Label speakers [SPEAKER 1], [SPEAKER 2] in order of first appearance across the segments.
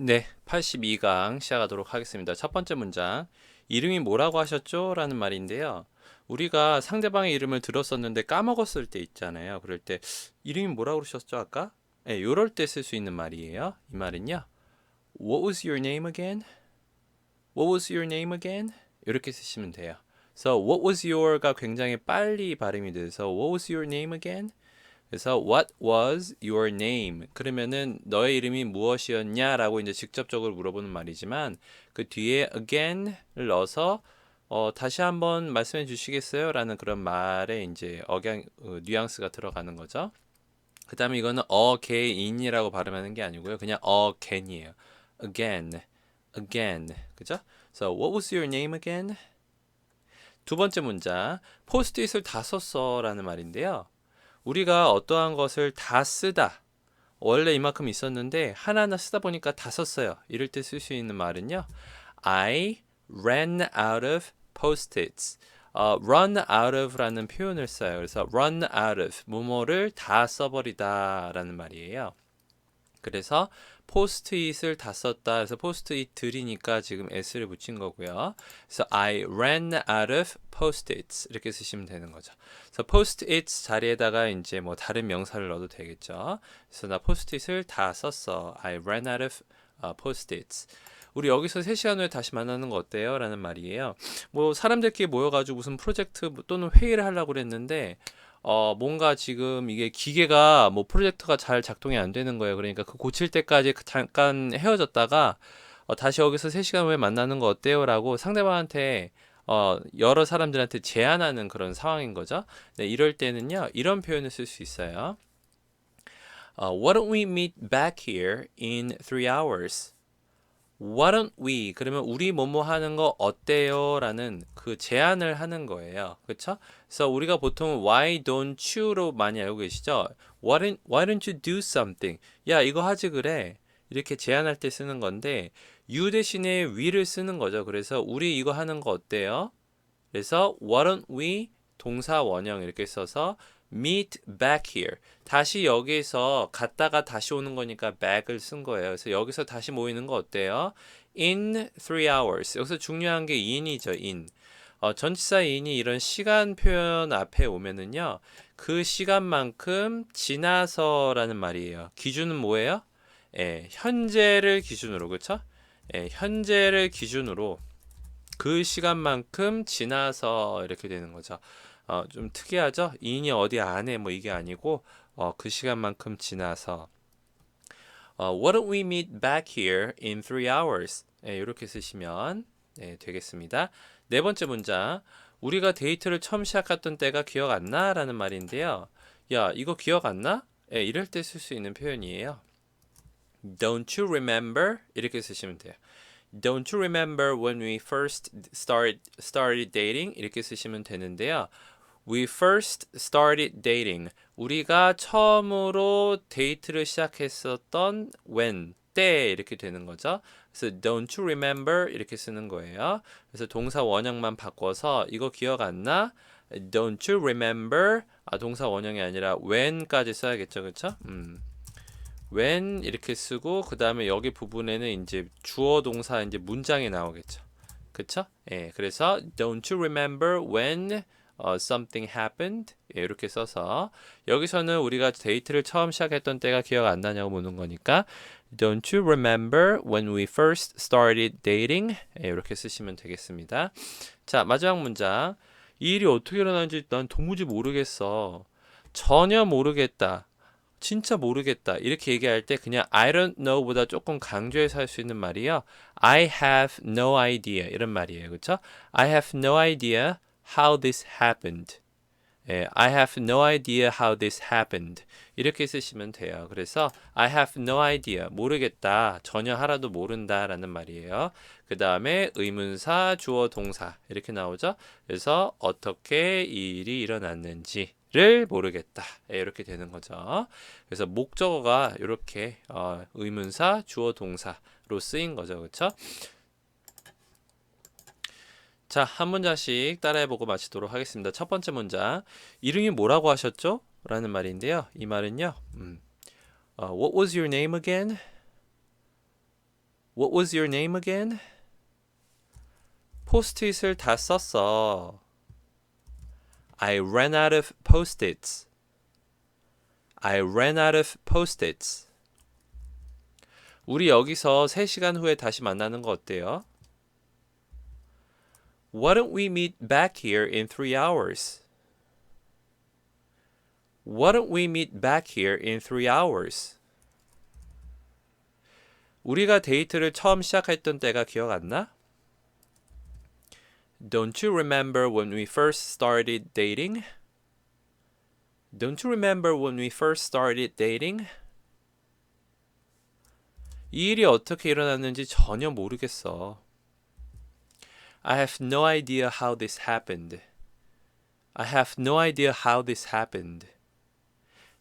[SPEAKER 1] 네, 82강 시작하도록 하겠습니다. 첫 번째 문장. 이름이 뭐라고 하셨죠? 라는 말인데요. 우리가 상대방의 이름을 들었었는데 까먹었을 때 있잖아요. 그럴 때 이름이 뭐라고 그러셨죠? 아까? 네, 요럴 때 쓸 수 있는 말이에요. 이 말은요. What was your name again? What was your name again? 이렇게 쓰시면 돼요. So what was your가 굉장히 빨리 발음이 돼서 what was your name again? 그래서 what was your name? 그러면은 너의 이름이 무엇이었냐라고 이제 직접적으로 물어보는 말이지만 그 뒤에 again을 넣어서 어, 다시 한번 말씀해 주시겠어요? 라는 그런 말에 이제 억양 어, 뉘앙스가 들어가는 거죠. 그다음에 이거는 again이라고 발음하는 게 아니고요. 그냥 again이에요. again. again. 그죠? So what was your name again? 두 번째 문장. 포스트잇을 다 썼어라는 말인데요. 우리가 어떠한 것을 다 쓰다. 원래 이만큼 있었는데 하나하나 쓰다 보니까 다 썼어요. 이럴 때 쓸 수 있는 말은요. I ran out of post-its. 어, run out of라는 표현을 써요. 그래서 run out of 뭐뭐를 다 써버리다라는 말이에요. 그래서 포스트잇을 다 썼다. 그래서 포스트잇들이니까 지금 s를 붙인 거고요. 그래서 I ran out of post-its 이렇게 쓰시면 되는 거죠. 그래서 post-its 자리에다가 이제 뭐 다른 명사를 넣어도 되겠죠. 그래서 나 포스트잇을 다 썼어. I ran out of uh, post-its. 우리 여기서 3시간 후에 다시 만나는 거 어때요? 라는 말이에요. 뭐 사람들끼리 모여가지고 무슨 프로젝트 또는 회의를 하려고 그랬는데 어, 뭔가 지금 이게 기계가 뭐 프로젝터가 잘 작동이 안 되는 거예요. 그러니까 그 고칠 때까지 그 잠깐 헤어졌다가 어, 다시 여기서 3시간 후에 만나는 거 어때요? 라고 상대방한테 어, 여러 사람들한테 제안하는 그런 상황인 거죠. 네, 이럴 때는요, 이런 표현을 쓸 수 있어요. 어, why don't we meet back here in three hours? Why don't we? 그러면 우리 뭐뭐 하는 거 어때요? 라는 그 제안을 하는 거예요. 그쵸? 그래서 우리가 보통 why don't you로 많이 알고 계시죠? Why don't, why don't you do something? 야, 이거 하지 그래. 이렇게 제안할 때 쓰는 건데 you 대신에 we를 쓰는 거죠. 그래서 우리 이거 하는 거 어때요? 그래서 why don't we 동사 원형 이렇게 써서 meet back here. 다시 여기서 갔다가 다시 오는 거니까 back을 쓴 거예요. 그래서 여기서 다시 모이는 거 어때요? in three hours. 여기서 중요한 게 in이죠, in. 어, 전치사 in이 이런 시간 표현 앞에 오면은요, 그 시간만큼 지나서라는 말이에요. 기준은 뭐예요? 예, 현재를 기준으로, 그쵸? 예, 현재를 기준으로 그 시간만큼 지나서 이렇게 되는 거죠. 어, 좀 특이하죠? 인이 어디 안에 뭐 이게 아니고 어, 그 시간만큼 지나서 어, Why don't we meet back here in three hours? 예, 이렇게 쓰시면 예, 되겠습니다. 네 번째 문장 우리가 데이트를 처음 시작했던 때가 기억 안 나? 라는 말인데요. 야 이거 기억 안 나? 예, 이럴 때 쓸 수 있는 표현이에요. Don't you remember? 이렇게 쓰시면 돼요. Don't you remember when we first start, started dating? 이렇게 쓰시면 되는데요. We first started dating. 우리가 처음으로 데이트를 시작했었던 when 때 이렇게 되는 거죠. 그래서 don't you remember 이렇게 쓰는 거예요. 그래서 동사 원형만 바꿔서 이거 기억 안 나? Don't you remember? 아 동사 원형이 아니라 when까지 써야겠죠, 그렇죠? 음. when 이렇게 쓰고 그 다음에 여기 부분에는 이제 주어 동사 이제 문장이 나오겠죠. 그쵸? 예, 그래서 don't you remember when uh, something happened? 예, 이렇게 써서 여기서는 우리가 데이트를 처음 시작했던 때가 기억 안 나냐고 묻는 거니까 don't you remember when we first started dating? 예, 이렇게 쓰시면 되겠습니다. 자, 마지막 문장. 이 일이 어떻게 일어나는지 난 도무지 모르겠어. 전혀 모르겠다. 진짜 모르겠다. 이렇게 얘기할 때 그냥 I don't know보다 조금 강조해서 할 수 있는 말이요. I have no idea 이런 말이에요. 그렇죠? I have no idea how this happened. 예, I have no idea how this happened. 이렇게 쓰시면 돼요. 그래서 I have no idea. 모르겠다. 전혀 하나도 모른다 라는 말이에요. 그 다음에 의문사, 주어, 동사 이렇게 나오죠. 그래서 어떻게 이 일이 일어났는지 를 모르겠다 예, 이렇게 되는 거죠. 그래서 목적어가 이렇게 어, 의문사, 주어, 동사로 쓰인 거죠, 그렇죠? 자, 한 문장씩 따라해보고 마치도록 하겠습니다. 첫 번째 문장, 이름이 뭐라고 하셨죠? 라는 말인데요. 이 말은요, 음, 어, What was your name again? What was your name again? 포스트잇을 다 썼어. I ran out of post-its. I ran out of post-its. 우리 여기서 3시간 후에 다시 만나는 거 어때요? Why don't we meet back here in three hours? Why don't we meet back here in three hours? 우리가 데이트를 처음 시작했던 때가 기억 안 나? Don't you remember when we first started dating? Don't you remember when we first started dating? 이 일이 어떻게 일어났는지 전혀 모르겠어. I have no idea how this happened. I have no idea how this happened.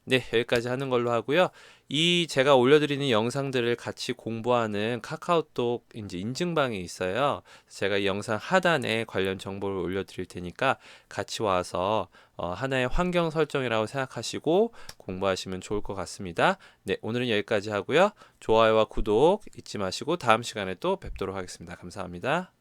[SPEAKER 1] 네, 여기까지 하는 걸로 하고요. 이 제가 올려드리는 영상들을 같이 공부하는 카카오톡 이제 인증방이 있어요. 제가 이 영상 하단에 관련 정보를 올려드릴 테니까 같이 와서 어, 하나의 환경 설정이라고 생각하시고 공부하시면 좋을 것 같습니다. 네, 오늘은 여기까지 하고요. 좋아요와 구독 잊지 마시고 다음 시간에 또 뵙도록 하겠습니다. 감사합니다.